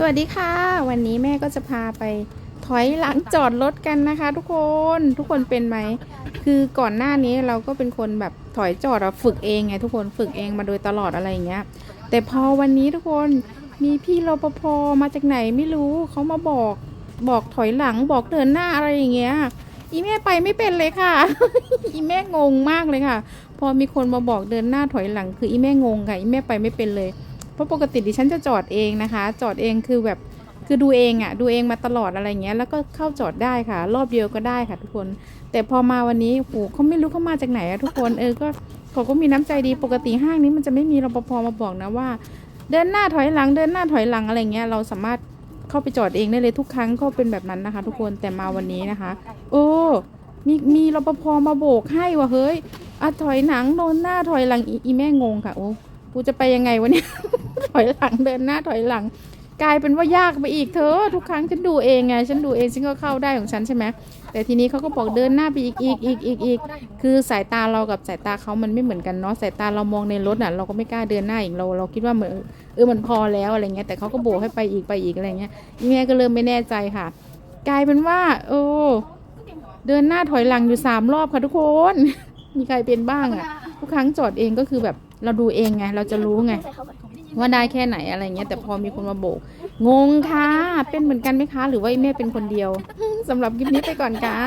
สวัสดีค่ะ วันนี้แม่ก็จะพาไปถอยหลังจอดรถกันนะคะ ทุกคนทุกคนเป็นไหม คือก่อนหน้านี้เราก็เป็นคนแบบถอยจอดอะฝึกเองไงทุกคนฝึกเองมาโดยตลอดอะไรอย่างเงี้ย แต่พอวันนี้ทุกคนมีพี่รปภมาจากไหนไม่รู้เขามาบอกบอกถอยหลังบอกเดินหน้าอะไรอย่างเงี้ยอีแม่ไปไม่เป็นเลยค่ะ อีแม่งงมากเลยค่ะ พอมีคนมาบอกเดินหน้าถอยหลัง คืออีแม่งงค่ะอีแม่ไปไม่เป็นเลย เพราะปกติดิฉันจะจอดเองนะคะ จอดเองคือแบบคือดูเองอะ่ะดูเองมาตลอดอะไรเงี้ยแล้วก็เข้าจอดได้ค่ะ รอบเดียวก็ได้ค่ะ ทุกคน แต่พอมาวันนี้โหเขาไม่รู้เขามาจากไหนอะทุกคนเออก็เขาก็มีน้ำใจดีปกติห้างนี้มันจะไม่มีรปภมาบอกนะว่า เดินหน้าถอยหลังเดินหน้าถอยหลังอะไรเงี้ยเราสามารถเข้าไปจอดเองได้เลยทุกครั้งก็เป็นแบบนั้นนะคะ ทุกคนแต่มาวันนี้นะคะ โอ้มีมีรปภมาโบกให้ว่ะเฮ้ยอะถอยหลังโดนหน้าถอยหลังอีอีแม่งงค่ะโอ้กูจะไปยังไงวะเนี่ย ถอยหลังเดินหน้าถอยหลัง กลายเป็นว่ายากไปอีกเธอทุกครั้งฉันดูเองไงฉันดูเองฉันก็เข้าได้ของฉันใช่ไหมแต่ทีนี้เขาก็บอกเดินหน้าไปอีกอีกอีกอีกอีกคือสายตาเรากับสายตาเขามันไม่เหมือนกันเนาะสายตาเรามองในรถอะเราก็ไม่กล้าเดินหน้าอีกเราเราคิดว่าเหมือนเออมันพอแล้วอะไรเงี้ยแต่เขาก็โบกให้ไปอีกไปอีกอะไรเงี้ยอีแม่ก็เริ่มไม่แน่ใจค่ะ กลายเป็นว่า โอ้เดินหน้าถอยหลังอยู่สามรอบค่ะทุกคน มีใครเป็นบ้างอะทุกครั้งจอดเองก็คือแบบเราดูเองไงเราจะรู้ไง ว่าได้แค่ไหนอะไรเงี้ยแต่พอมีคนมาโบก งงค่ะ เป็นเหมือนกันไหมคะ หรือว่าแม่เป็นคนเดียวสำหรับคลิปนี้ไปก่อนค่ะ